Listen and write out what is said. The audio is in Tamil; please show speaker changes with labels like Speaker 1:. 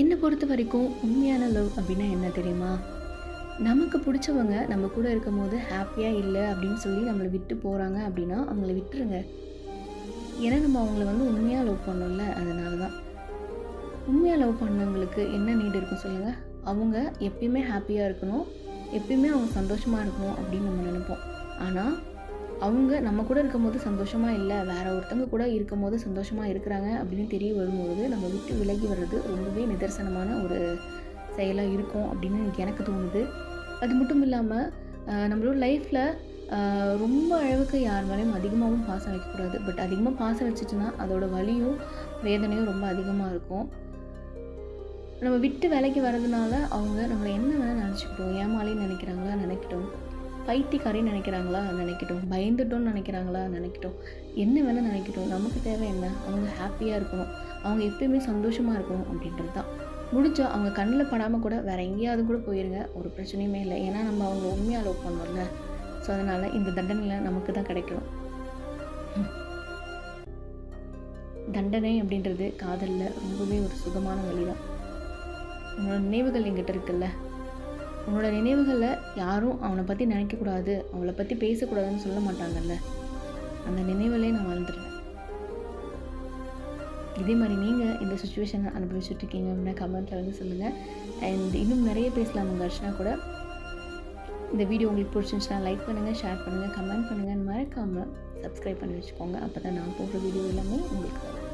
Speaker 1: என்னை பொறுத்த வரைக்கும் உண்மையான லவ் அப்படின்னா என்ன தெரியுமா? நமக்கு பிடிச்சவங்க நம்ம கூட இருக்கும் போது ஹாப்பியாக இல்லை அப்படின்னு சொல்லி நம்மளை விட்டு போகிறாங்க அப்படின்னா அவங்கள விட்டுருங்க. ஏன்னா நம்ம அவங்கள வந்து உண்மையாக லவ் பண்ணோம்ல அதனால தான் உண்மையாக லவ் பண்ணவங்களுக்கு என்ன நீடு இருக்கும் சொல்லுங்கள் அவங்க எப்பயுமே ஹாப்பியாக இருக்கணும் எப்பயுமே அவங்க சந்தோஷமாக இருக்கணும் அப்படின்னு நம்ம நினைப்போம். ஆனால் அவங்க நம்ம கூட இருக்கும்போது சந்தோஷமாக இல்லை வேற ஒருத்தவங்க கூட இருக்கும்போது சந்தோஷமாக இருக்கிறாங்க அப்படின்னு தெரிய வரும்போது நம்ம விட்டு விலகி வர்றது ரொம்பவே நிதர்சனமான ஒரு செயலாக இருக்கும் அப்படின்னு எனக்கு எனக்கு தோணுது. அது மட்டும் இல்லாமல் நம்மளோட லைஃப்பில் ரொம்ப அளவுக்கு யார் மேலேயும் அதிகமாகவும் பாசம் வைக்கக்கூடாது. பட் அதிகமாக பாசம் வச்சுட்டுனா அதோடய வலியும் வேதனையும் ரொம்ப அதிகமாக இருக்கும். நம்ம விட்டு வேலைக்கு வர்றதுனால அவங்க நம்மளை என்ன வேணால் நினச்சிக்கிட்டோம் ஏமாலின்னு நினைக்கிறாங்களா நினைக்கட்டும். பைத்தியக்காரின்னு நினைக்கிறாங்களா? நினைக்கட்டும். பயந்துட்டோம்னு நினைக்கிறாங்களா? நினைக்கட்டும். என்ன வேணால் நினைக்கட்டும். நமக்கு தேவை என்ன? அவங்க ஹாப்பியாக இருக்கணும். அவங்க எப்பயுமே சந்தோஷமாக இருக்கணும் அப்படின்றது தான். முடிஞ்சா அவங்க கண்ணில் படாமல் கூட வேறு எங்கேயாவது கூட போயிருங்க. ஒரு பிரச்சனையுமே இல்லை. ஏன்னா நம்ம அவங்க உண்மையாக லவ் பண்ணோம்ல ஸோ அதனால் இந்த தண்டனையில் நமக்கு தான் கிடைக்கும் தண்டனை அப்படின்றது காதலில் ரொம்பவே ஒரு சுகமான வழி தான் உங்களோட நினைவுகள் எங்கிட்ட இருக்குல்ல? உன்னோட நினைவுகளில் யாரும் அவனை பற்றி நினைக்கக்கூடாது அவளை பற்றி பேசக்கூடாதுன்னு சொல்ல மாட்டாங்கல்ல? அந்த நினைவிலே நான் வாழ்ந்துடுவேன் இதே மாதிரி நீங்கள் இந்த சுச்சுவேஷனை அனுபவிச்சுட்ருக்கீங்க அப்படின்னா கமெண்ட்டில் வந்து சொல்லுங்கள் அண்ட் இன்னும் நிறைய பேசலாம் உங்கள் அர்ச்சனா கூட. இந்த வீடியோ உங்களுக்கு பிடிச்சிருந்துச்சுன்னா லைக் பண்ணுங்கள் ஷேர் பண்ணுங்கள் கமெண்ட் பண்ணுங்கள் மறக்காமல் சப்ஸ்கிரைப் பண்ணி வச்சுக்கோங்க. அப்போ தான் நான் போடுற வீடியோ எல்லாமே உங்களுக்கு